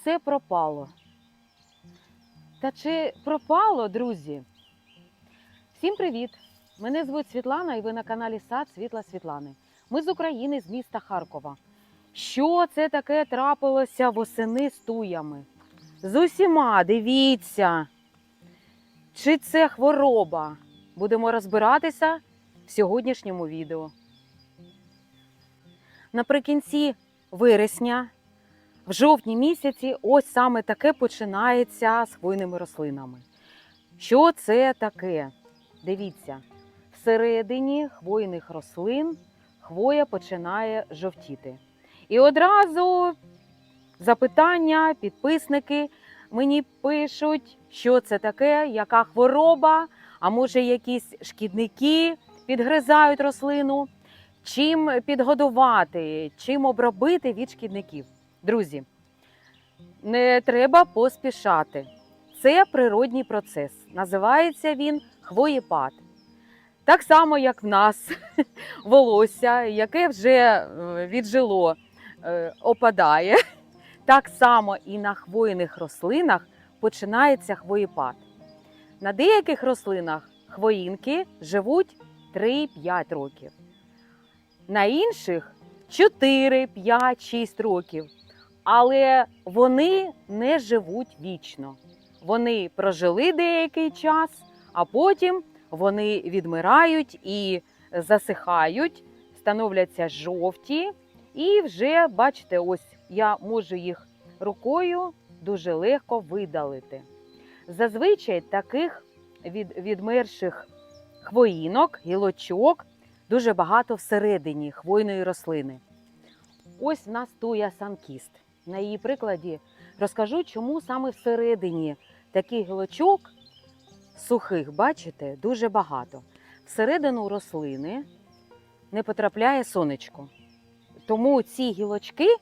все пропало. Та чи пропало, друзі? Всім привіт! Мене звуть Світлана і ви на каналі Сад Світла Світлани. Ми з України, з міста Харкова. Що це таке трапилося восени з туями? З усіма, дивіться. Чи це хвороба? Будемо розбиратися в сьогоднішньому відео. Наприкінці вересня, в жовтні місяці, ось саме таке починається з хвойними рослинами. Що це таке? Дивіться, всередині хвойних рослин хвоя починає жовтіти. І одразу запитання, підписники мені пишуть, що це таке, яка хвороба, а може якісь шкідники підгризають рослину. Чим підгодувати, чим обробити від шкідників. Друзі, не треба поспішати. Це природній процес. Називається він хвоєпад. Так само, як в нас волосся, яке вже е, віджило, е, опадає. Так само і на хвойних рослинах починається хвоєпад. На деяких рослинах хвоїнки живуть 3-5 років. На інших 4, 5, 6 років. Але вони не живуть вічно. Вони прожили деякий час, а потім вони відмирають і засихають, становляться жовті. І вже, бачите, ось я можу їх рукою дуже легко видалити. Зазвичай таких від, відмерших хвоїнок, гілочок дуже багато всередині хвойної рослини. Ось в нас туя санкіст. На її прикладі розкажу, чому саме всередині таких гілочок сухих, бачите, дуже багато. Всередину рослини не потрапляє сонечко. Тому ці гілочки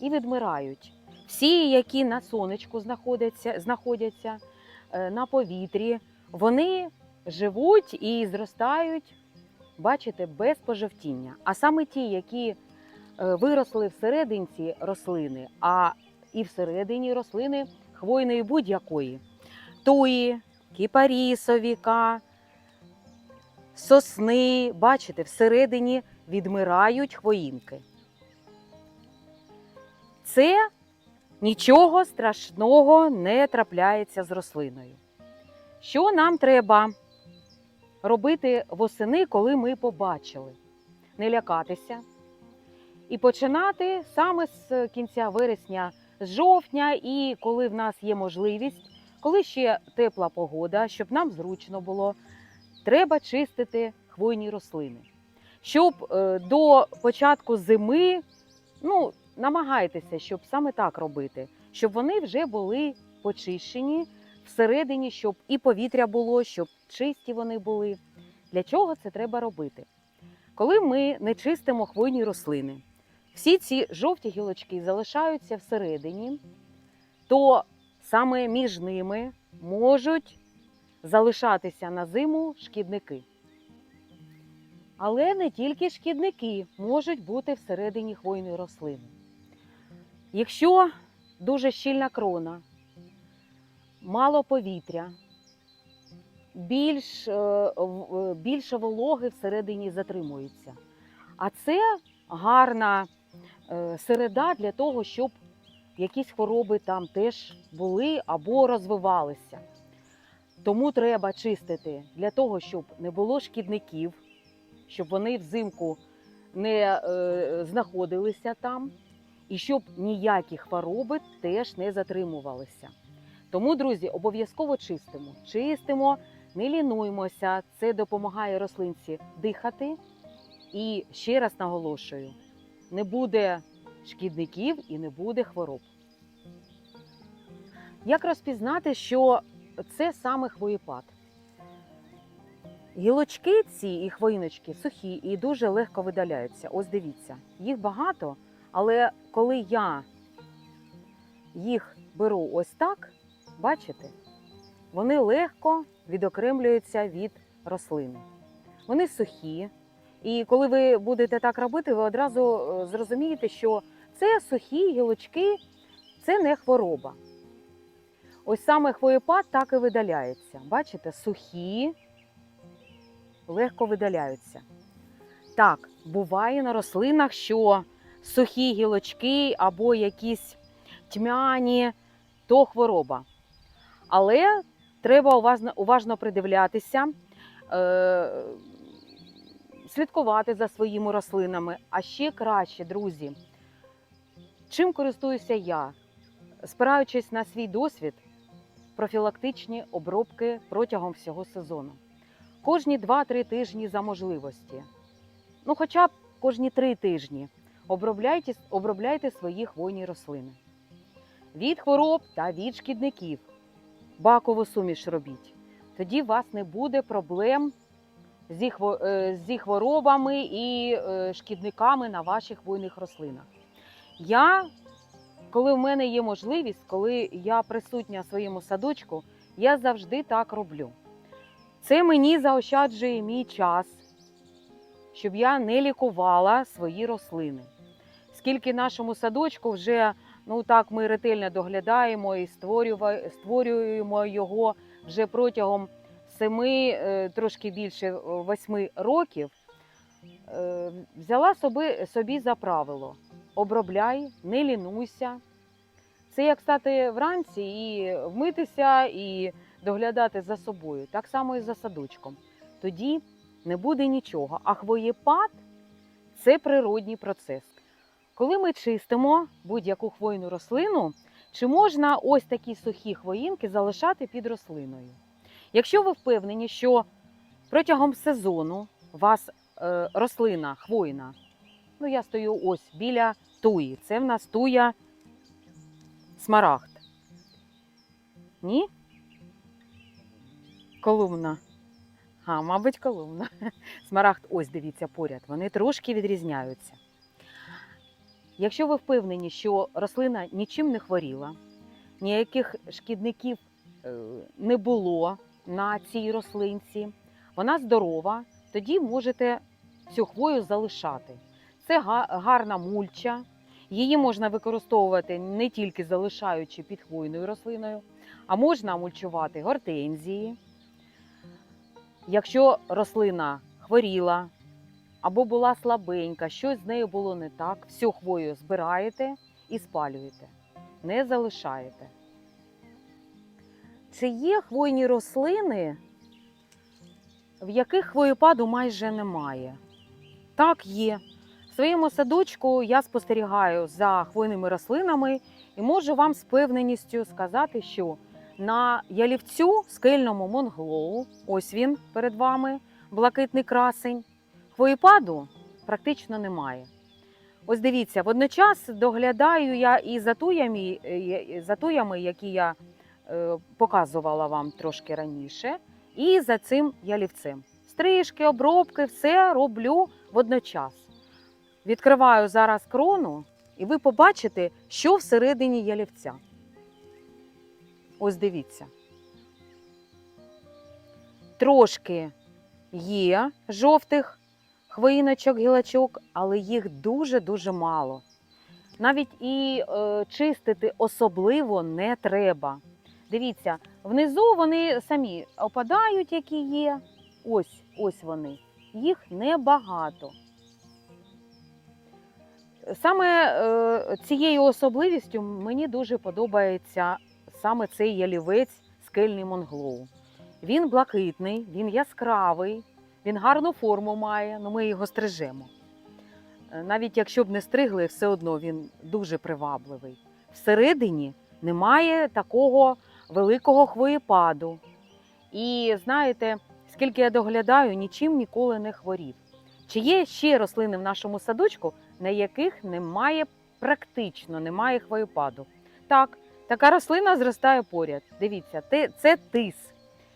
і відмирають. Всі, які на сонечку знаходяться, знаходяться е, на повітрі, вони живуть і зростають, бачите, без пожовтіння. А саме ті, які виросли всерединці рослини, а і всередині рослини хвойної будь-якої туї, кіпарісовіка, сосни, бачите, всередині відмирають хвоїнки. Це нічого страшного не трапляється з рослиною. Що нам треба робити восени, коли ми побачили? Не лякатися і починати саме з кінця вересня, з жовтня, і коли в нас є можливість, коли ще тепла погода, щоб нам зручно було, треба чистити хвойні рослини. Щоб е, до початку зими, ну, намагайтеся, щоб саме так робити, щоб вони вже були почищені всередині, щоб і повітря було, щоб чисті вони були. Для чого це треба робити? Коли ми не чистимо хвойні рослини, всі ці жовті гілочки залишаються всередині, то саме між ними можуть залишатися на зиму шкідники. Але не тільки шкідники можуть бути всередині хвойної рослини. Якщо дуже щільна крона, мало повітря, більш, е, е, більше вологи всередині затримується. А це гарна середа для того, щоб якісь хвороби там теж були або розвивалися. Тому треба чистити для того, щоб не було шкідників, щоб вони взимку не е, знаходилися там, і щоб ніякі хвороби теж не затримувалися. Тому, друзі, обов'язково чистимо. Чистимо, не лінуємося. Це допомагає рослинці дихати. І ще раз наголошую: не буде шкідників і не буде хвороб. Як розпізнати, що це саме хвоєпад? Гілочки ці і хвоїночки сухі і дуже легко видаляються. Ось дивіться, їх багато, але коли я їх беру ось так, бачите, вони легко відокремлюються від рослини. Вони сухі. І коли ви будете так робити, ви одразу е, зрозумієте, що це сухі гілочки Це не хвороба. Ось саме хвоєпад так і видаляється. Бачите, сухі, легко видаляються. Так, буває на рослинах, що сухі гілочки або якісь тьмяні, то хвороба. Але треба уважно, уважно придивлятися, е, слідкувати за своїми рослинами. А ще краще, друзі, чим користуюся я? Спираючись на свій досвід, профілактичні обробки протягом всього сезону. Кожні 2-3 тижні за можливості. Ну, хоча б кожні 3 тижні обробляйте, обробляйте свої хвойні рослини. Від хвороб та від шкідників. Бакову суміш робіть. Тоді у вас не буде проблем е, зі хворобами і е, шкідниками на ваших хвойних рослинах. Я, коли в мене є можливість, коли я присутня в своєму садочку, я завжди так роблю. Це мені заощаджує мій час, щоб я не лікувала свої рослини. Скільки нашому садочку вже ну так ми ретельно доглядаємо і створюємо його вже протягом семи, е, трошки більше восьми років, е, взяла собі, собі за правило: обробляй, не лінуйся. Це як стати вранці і вмитися, і доглядати за собою, так само і за садочком. Тоді не буде нічого. А хвоєпад це природній процес. Коли ми чистимо будь-яку хвойну рослину, чи можна ось такі сухі хвоїнки залишати під рослиною? Якщо ви впевнені, що протягом сезону у вас е, рослина хвойна, ну я стою ось біля туї, це в нас туя смарагд. Ні? Колумна. А, мабуть, колумна. Смарагд, ось дивіться поряд, вони трошки відрізняються. Якщо ви впевнені, що рослина нічим не хворіла, ніяких шкідників е, не було на цій рослинці, вона здорова, тоді можете цю хвою залишати. Це гарна мульча. Її можна використовувати не тільки залишаючи під хвойною рослиною, а можна мульчувати гортензії. Якщо рослина хворіла або була слабенька, щось з нею було не так, всю хвою збираєте і спалюєте, не залишаєте. Чи є хвойні рослини, в яких хвоєпаду майже немає? Так, є. В своєму садочку я спостерігаю за хвойними рослинами і можу вам з певненістю сказати, що на ялівцю скельному монглоу, ось він перед вами, блакитний красень, хвоєпаду практично немає. Ось дивіться, водночас доглядаю я і за туями, які я показувала вам трошки раніше, і за цим ялівцем. Стрижки, обробки, все роблю водночас. Відкриваю зараз крону, і ви побачите, що всередині ялівця. Ось дивіться. Трошки є жовтих хвоїночок, гілочок, але їх дуже-дуже мало. Навіть і е, чистити особливо не треба. Дивіться, внизу вони самі опадають, які є. Ось, ось вони. Їх небагато. Саме е, цією особливістю мені дуже подобається саме цей ялівець скельний монглоу. Він блакитний, він яскравий, він гарну форму має, але ми його стрижемо. Е, Навіть якщо б не стригли, все одно він дуже привабливий. Всередині немає такого великого хвоєпаду. І знаєте, скільки я доглядаю, нічим ніколи не хворів. Чи є ще рослини в нашому садочку, на яких немає практично немає хвоєпаду? Так, така рослина зростає поряд. Дивіться, це тис.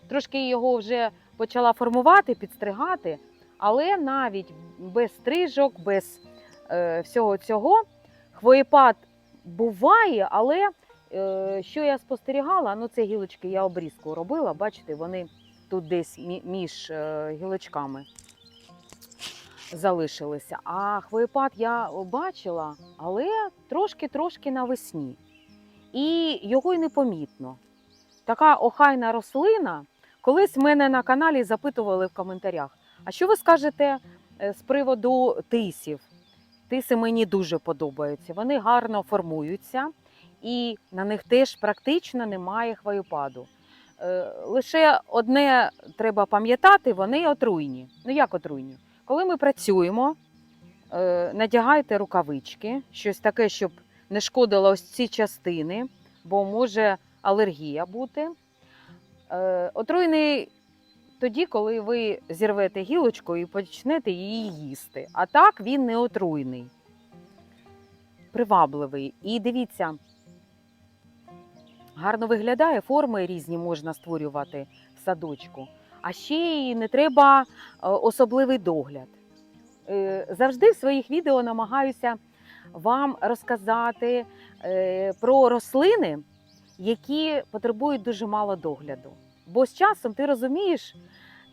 Трошки його вже почала формувати, підстригати, але навіть без стрижок, без е, всього цього хвоєпад буває, але що я спостерігала, ну це гілочки я обрізку робила, бачите, вони тут десь між е, гілочками залишилися. А хвоєпад я бачила, але трошки-трошки навесні. і його й не помітно. Така охайна рослина. Колись мене на каналі запитували в коментарях, а що ви скажете е, з приводу тисів? Тиси мені дуже подобаються. Вони гарно формуються і на них теж практично немає хвоєпаду. Е, Лише одне треба пам'ятати, вони отруйні. Ну як отруйні? Коли ми працюємо, е, надягайте рукавички, щось таке, щоб не шкодило ось ці частини, бо може алергія бути. Е, Отруйний тоді, коли ви зірвете гілочку і почнете її їсти. А так він не отруйний, привабливий. І дивіться, гарно виглядає, форми різні можна створювати в садочку. А ще й не треба е, особливий догляд. Е, Завжди в своїх відео намагаюся вам розказати е, про рослини, які потребують дуже мало догляду. Бо з часом ти розумієш,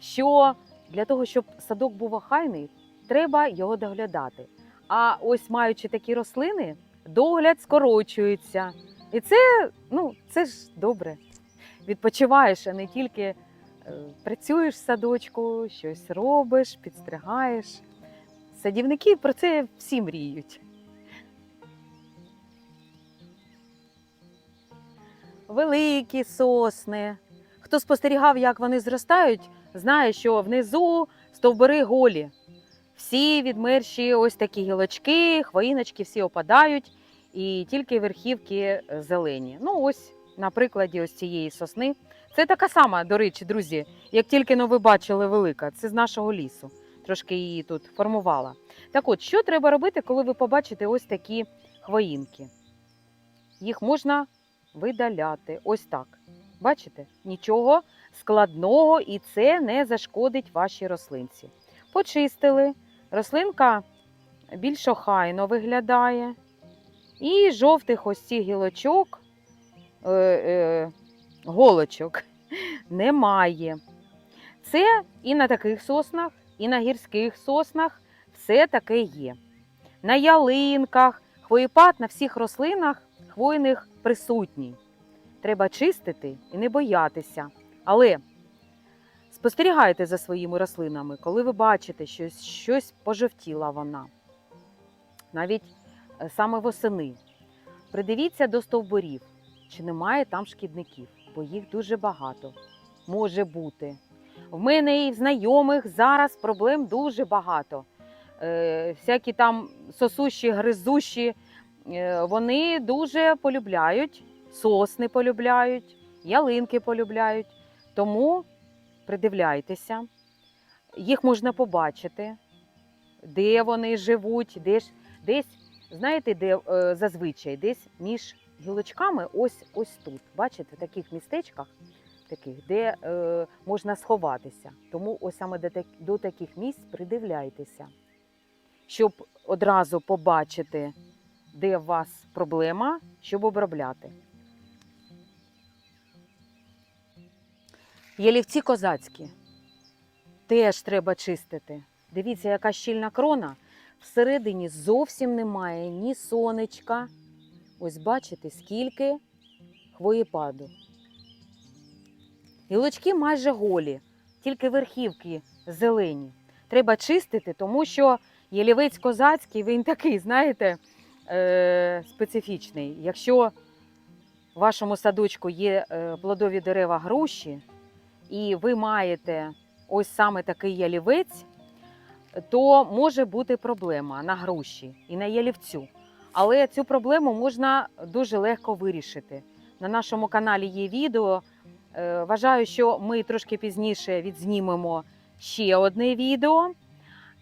що для того, щоб садок був охайний, треба його доглядати. А ось маючи такі рослини, догляд скорочується. І це, ну, це ж добре. Відпочиваєш, а не тільки е, працюєш в садочку, щось робиш, підстригаєш. Садівники про це всі мріють. Великі сосни. Хто спостерігав, як вони зростають, знає, що внизу стовбури голі. Всі відмерші ось такі гілочки, хвоїночки всі опадають, і тільки верхівки зелені. Ну, ось на прикладі ось цієї сосни. Це така сама, до речі, друзі, як тільки ви бачили велика. Це з нашого лісу. Трошки її тут формувала. Так от, що треба робити, коли ви побачите ось такі хвоїнки? Їх можна видаляти. Ось так. Бачите? Нічого складного і це не зашкодить вашій рослинці. Почистили. Рослинка більш охайно виглядає. І жовтих ось цих гілочок, е, е, голочок немає. Це і на таких соснах, і на гірських соснах все таке є. На ялинках, хвоєпад на всіх рослинах хвойних присутній. Треба чистити і не боятися. Але спостерігайте за своїми рослинами, коли ви бачите, що щось пожовтіла вона. Навіть саме восени. Придивіться до стовбурів, чи немає там шкідників, бо їх дуже багато. Може бути. В мене і в знайомих зараз проблем дуже багато. Е, всякі там сосущі, гризущі, е, вони дуже полюбляють, сосни полюбляють, ялинки полюбляють. Тому придивляйтеся, їх можна побачити, де вони живуть, де ж, десь, знаєте, де е, зазвичай, десь між гілочками, ось ось тут. Бачите, в таких містечках, таких, де е, можна сховатися. Тому ось саме до, до таких місць придивляйтеся, щоб одразу побачити, де у вас проблема, щоб обробляти. Ялівці козацькі теж треба чистити. Дивіться, яка щільна крона. Всередині зовсім немає ні сонечка. Ось бачите, скільки хвоєпаду. Гілочки майже голі, тільки верхівки зелені. Треба чистити, тому що ялівець козацький, він такий, знаєте, е- специфічний. Якщо в вашому садочку є е, плодові дерева груші, і ви маєте ось саме такий ялівець, то може бути проблема на груші і на ялівцю. Але цю проблему можна дуже легко вирішити. На нашому каналі є відео. Е, Вважаю, що ми трошки пізніше відзнімемо ще одне відео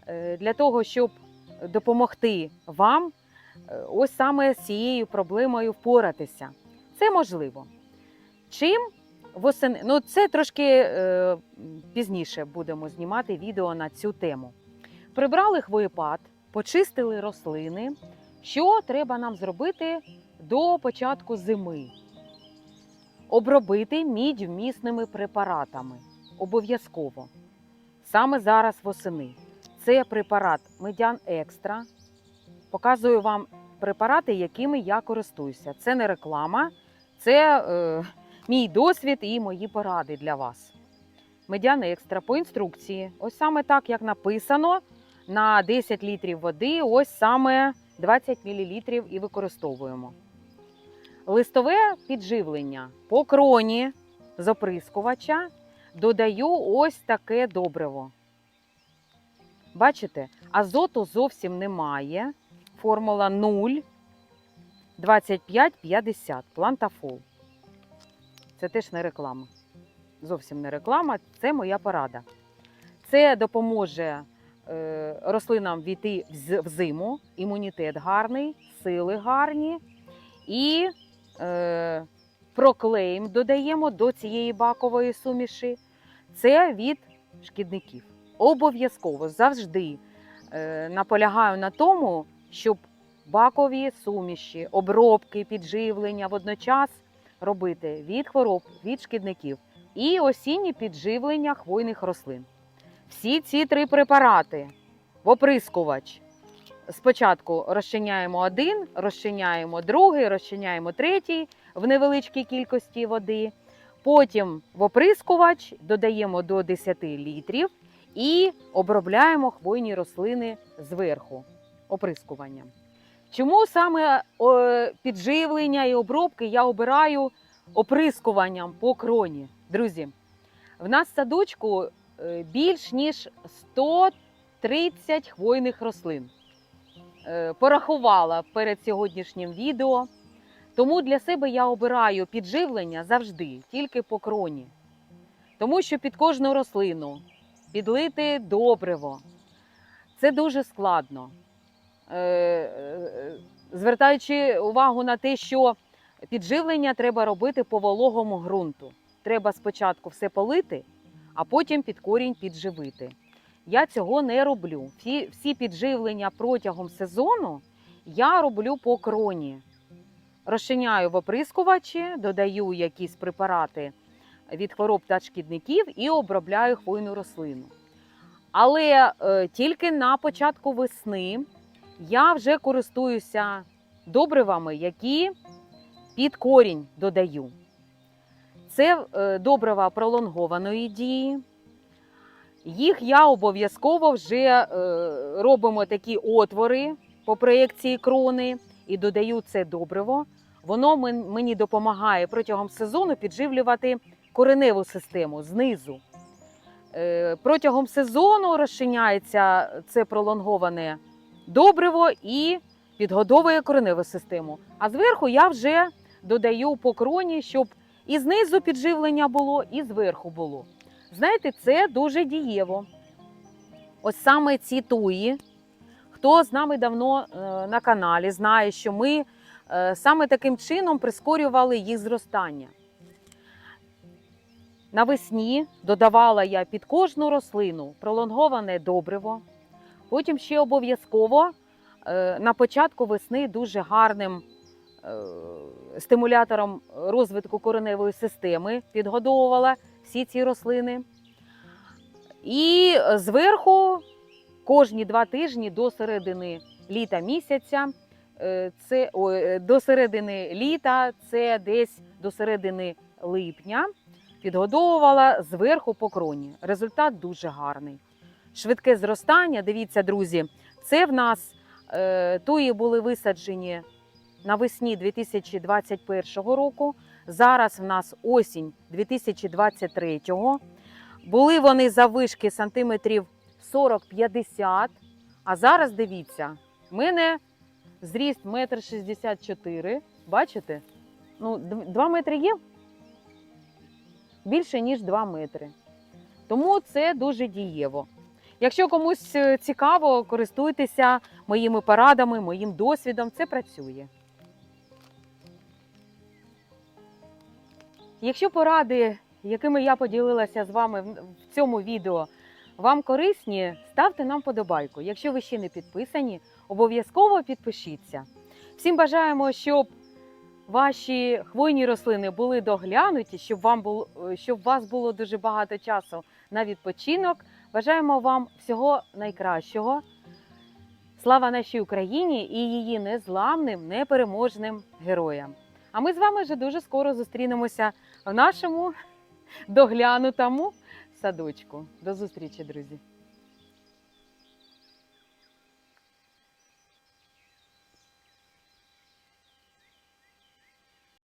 е, для того, щоб допомогти вам е, ось саме з цією проблемою впоратися. Це можливо. Чим восени... Ну, це трошки пізніше будемо знімати відео на цю тему. Прибрали хвоєпад, почистили рослини. Що треба нам зробити до початку зими? Обробити мідь вмісними препаратами. Обов'язково. Саме зараз восени. Це препарат Медян Екстра. Показую вам препарати, якими я користуюся. Це не реклама, Це е, мій досвід і мої поради для вас. Медяна екстра по інструкції. Ось саме так, як написано, на 10 літрів води, ось саме 20 мл і використовуємо. Листове підживлення по кроні з оприскувача додаю ось таке добриво. Бачите, азоту зовсім немає. Формула 0 25-50 плантафол. Це теж не реклама. Зовсім не реклама, це моя порада. Це допоможе рослинам війти в зиму, імунітет гарний, сили гарні. І е, проклейм додаємо до цієї бакової суміші. Це від шкідників. Обов'язково завжди е, наполягаю на тому, щоб бакові суміші, обробки, підживлення водночас робити від хвороб, від шкідників і осінні підживлення хвойних рослин. Всі ці три препарати в оприскувач. Спочатку розчиняємо один, розчиняємо другий, розчиняємо третій в невеличкій кількості води. Потім в оприскувач додаємо до 10 літрів і обробляємо хвойні рослини зверху оприскуванням. Чому саме підживлення і обробки я обираю оприскуванням по кроні? Друзі, в нас садочку більш ніж 130 хвойних рослин. Е, Порахувала перед сьогоднішнім відео. Тому для себе я обираю підживлення завжди, тільки по кроні. Тому що під кожну рослину підлити добриво. Це дуже складно. Е, е, Звертаючи увагу на те, що підживлення треба робити по вологому ґрунту. Треба спочатку все полити, а потім під корінь підживити. Я цього не роблю. Всі, всі підживлення протягом сезону я роблю по кроні. Розчиняю в оприскувачі, додаю якісь препарати від хвороб та шкідників і обробляю хвойну рослину. Але е, тільки на початку весни я вже користуюся добривами, які під корінь додаю. Це е, добрива пролонгованої дії. Їх я обов'язково вже е, робимо такі отвори по проєкції крони і додаю це добриво. Воно мені допомагає протягом сезону підживлювати кореневу систему знизу. Е, Протягом сезону розчиняється це пролонговане добриво і підгодовує кореневу систему. А зверху я вже додаю по кроні, щоб і знизу підживлення було, і зверху було. Знаєте, це дуже дієво. Ось саме ці туї. Хто з нами давно е, на каналі, знає, що ми е, саме таким чином прискорювали їх зростання. Навесні додавала я під кожну рослину пролонговане добриво. Потім ще обов'язково е, на початку весни дуже гарним стимулятором розвитку кореневої системи підгодовувала всі ці рослини. І зверху кожні два тижні до середини літа місяця, е, це ой, е, до середини літа, це десь до середини липня, підгодовувала зверху по кроні. Результат дуже гарний. Швидке зростання, дивіться, друзі, це в нас е, туї були висаджені навесні 2021 року. Зараз в нас осінь 2023. Були вони заввишки сантиметрів 40-50. А зараз дивіться, в мене зріст 1,64 м. Бачите? Ну, 2 метри є? Більше, ніж 2 метри. Тому це дуже дієво. Якщо комусь е, цікаво, користуйтеся моїми порадами, моїм досвідом, це працює. Якщо поради, якими я поділилася з вами в цьому відео, вам корисні, ставте нам подобайку. Якщо ви ще не підписані, обов'язково підпишіться. Всім бажаємо, щоб ваші хвойні рослини були доглянуті, щоб вам було, щоб вас було дуже багато часу на відпочинок. Бажаємо вам всього найкращого. Слава нашій Україні і її незламним, непереможним героям. А ми з вами вже дуже скоро зустрінемося в нашому доглянутому садочку. До зустрічі, друзі!